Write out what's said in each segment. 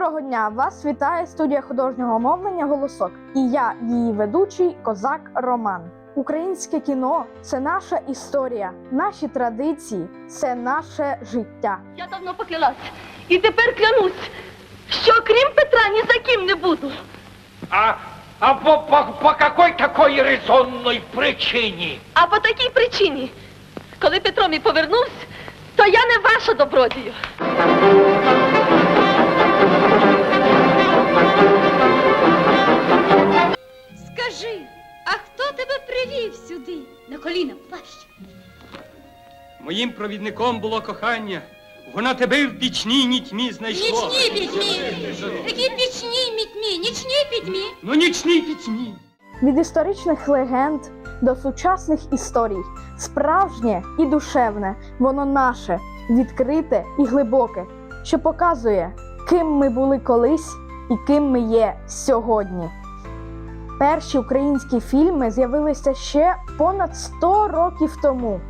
Доброго дня! Вас вітає студія художнього мовлення Голосок. І я, її ведучий, козак Роман. Українське кіно це наша історія, наші традиції, це наше життя. Я давно поклялась. І тепер клянусь, що крім Петра ні за ким не буду. А, а по, по, по какой такой резонной причине? А по такій причині, коли Петро мій повернувся, то я не ваша добродію. Моїм провідником було кохання. Вона тебе в пічній нітьмі знайшла. Нічні пітьмі! Які пічні мітьмі, нічні пітьмі! Ну нічній пітьмі. Від історичних легенд до сучасних історій, справжнє і душевне, воно наше, відкрите і глибоке, що показує, ким ми були колись і ким ми є сьогодні. Перші українські фільми з'явилися ще понад 100 років тому.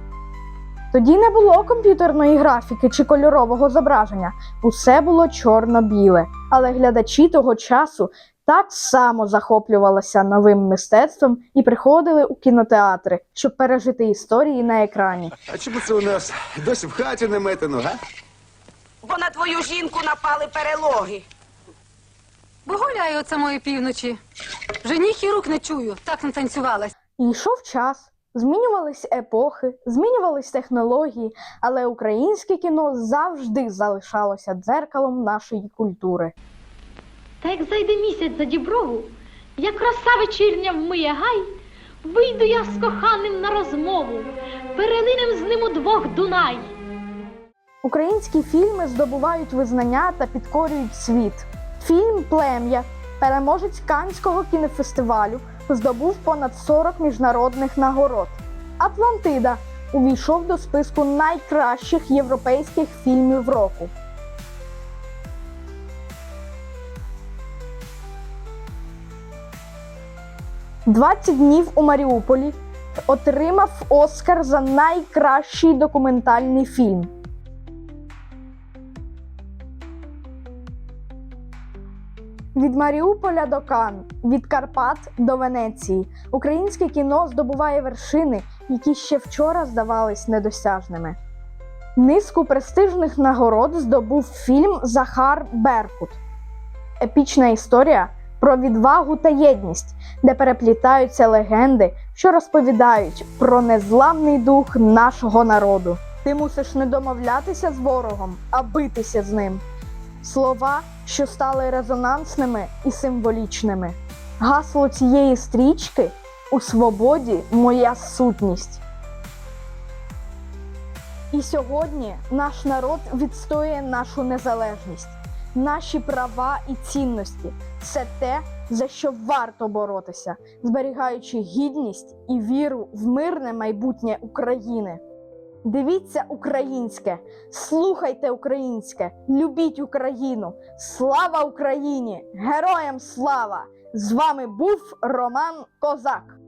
Тоді не було комп'ютерної графіки чи кольорового зображення, усе було чорно-біле. Але глядачі того часу так само захоплювалися новим мистецтвом і приходили у кінотеатри, щоб пережити історії на екрані. А чому це у нас досі в хаті не метено, га? бо на твою жінку напали перелоги. Бо гуляю от самої півночі. Вже ніг і рук не чую, так натанцювалась. І йшов час, змінювались епохи, змінювались технології, але українське кіно завжди залишалося дзеркалом нашої культури. Та як зайде місяць за діброву, як роса вечірня вмиє гай, вийду я з коханим на розмову, перелинем з ним удвох Дунай. Українські фільми здобувають визнання та підкорюють світ. Фільм Плем'я, переможець Канського кінофестивалю, здобув понад 40 міжнародних нагород. Атлантида увійшов до списку найкращих європейських фільмів року. «20 днів у Маріуполі отримав Оскар за найкращий документальний фільм. Від Маріуполя до Кан, від Карпат до Венеції українське кіно здобуває вершини, які ще вчора здавались недосяжними. Низку престижних нагород здобув фільм Захар Беркут. Епічна історія про відвагу та єдність, де переплітаються легенди, що розповідають про незламний дух нашого народу. Ти мусиш не домовлятися з ворогом, а битися з ним. Слова, що стали резонансними і символічними. Гасло цієї стрічки у свободі моя сутність. І сьогодні наш народ відстоює нашу незалежність, наші права і цінності це те, за що варто боротися, зберігаючи гідність і віру в мирне майбутнє України. Дивіться українське, слухайте українське, любіть Україну. Слава Україні! Героям слава! З вами був Роман Козак.